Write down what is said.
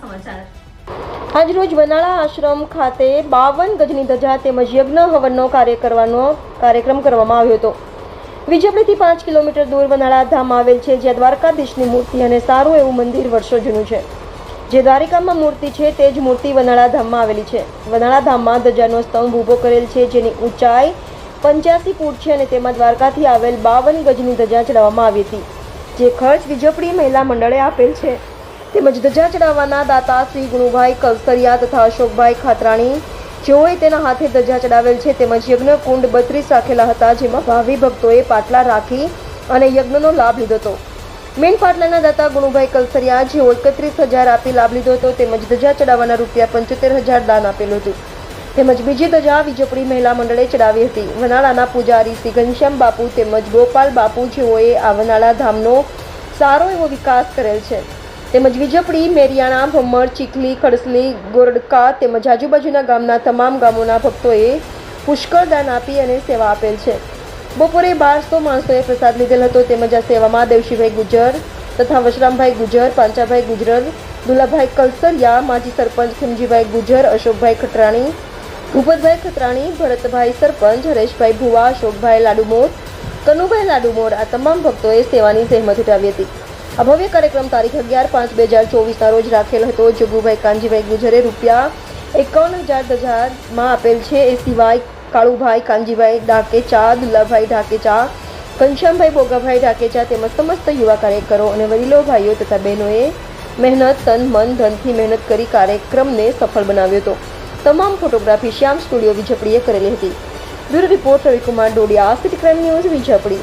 સમાચાર. આજરોજ વનાળા આશ્રમ ખાતે બાવન ગજની ધજા તેમજ યજ્ઞ હવનનો કાર્ય કરવાનો કાર્યક્રમ કરવામાં આવ્યો હતો. વિજયપુરથી પાંચ કિલોમીટર દૂર વનાળા ધામ આવેલ છે, જ્યાં દ્વારકાધીશની મૂર્તિ અને સારું એવું મંદિર વર્ષો જૂનું છે. જે દ્વારિકામાં મૂર્તિ છે, તે જ મૂર્તિ વનાળા ધામમાં આવેલી છે. વનાળા ધામમાં ધજાનો સ્તંભ ઊભો કરેલ છે, જેની ઊંચાઈ પંચ્યાસી ફૂટ છે અને તેમાં દ્વારકાથી આવેલ બાવન ગજની ધજા ચડાવવામાં આવી હતી. જે ખર્ચ વિજયપુરી મહિલા મંડળે આપેલ છે. તેમજ ધજા ચડાવવાના દાતા શ્રી ગુણુભાઈ કલસરિયા તથા અશોકભાઈ ખાતરાણી, જેઓએ તેના હાથે ધજા ચડાવેલ છે. તેમજ યજ્ઞ કુંડ બત્રીસ રાખેલા હતા, જેમાં ભાવિ ભક્તોએ પાટલા રાખી અને યજ્ઞનો લાભ લીધો હતો. મેન પાટલાના દાતા ગુણુભાઈ કલસરિયા, જેઓ એકત્રીસ હજાર આપી લાભ લીધો હતો, તેમજ ધજા ચડાવવાના રૂપિયા પંચોતેર હજાર દાન આપેલું હતું. તેમજ બીજી ધજા વિજયપુરી મહિલા મંડળે ચડાવી હતી. વનાળાના પૂજારી શ્રી ઘનશ્યામ બાપુ તેમજ ગોપાલ બાપુ જેઓએ આ વનાળા ધામનો સારો એવો વિકાસ કરેલ છે. તેમજ વિજયપુરી મેરિયાણા, ભમર, ચીખલી, ખડસલી, ગોરડકા તેમજ આજુબાજુના ગામના તમામ ગામોના ભક્તોએ પુષ્કળ દાન આપી અને સેવા આપેલ છે. બપોરે બારસો માણસોએ પ્રસાદ લીધેલ હતો. તેમજ આ સેવામાં દેવશીભાઈ ગુજર તથા વશરામભાઈ ગુજર પાંચાભાઈ ગુજરર દુલાભાઈ કલસરિયા, માજી સરપંચ ખીમજીભાઈ ગુજર અશોકભાઈ ખટરાણી ભૂપતભાઈ ખત્રાણી, ભરતભાઈ સરપંચ, હરેશભાઈ ભુવા, અશોકભાઈ લાડુમોર, કનુભાઈ લાડુમોર આ તમામ ભક્તોએ સેવાની સહેમત ઉઠાવી હતી. આ ભવ્ય કાર્યક્રમ તારીખ અગિયાર પાંચ બે હજાર ચોવીસના રોજ રાખેલ હતો. જગુભાઈ કાનજીભાઈ ગુજરે રૂપિયા એકાવન હજાર હજારમાં આપેલ છે. એ સિવાય કાળુભાઈ કાનજીભાઈ ડાકેચા દુલ્લાભાઈ ઢાકેચા ઘનશ્યામભાઈ બોગાભાઈ ઢાકેચા તેમજ સમસ્ત યુવા કાર્યકરો અને વડીલો, ભાઈઓ તથા બહેનોએ મહેનત, તન, મન, ધનથી મહેનત કરી કાર્યક્રમને સફળ બનાવ્યો હતો. તમામ ફોટોગ્રાફી શ્યામ સ્ટુડિયો વિજયપડીએ કરેલી હતી. Bureau report Ravikumar Dodiya city crime news Vijaypadi.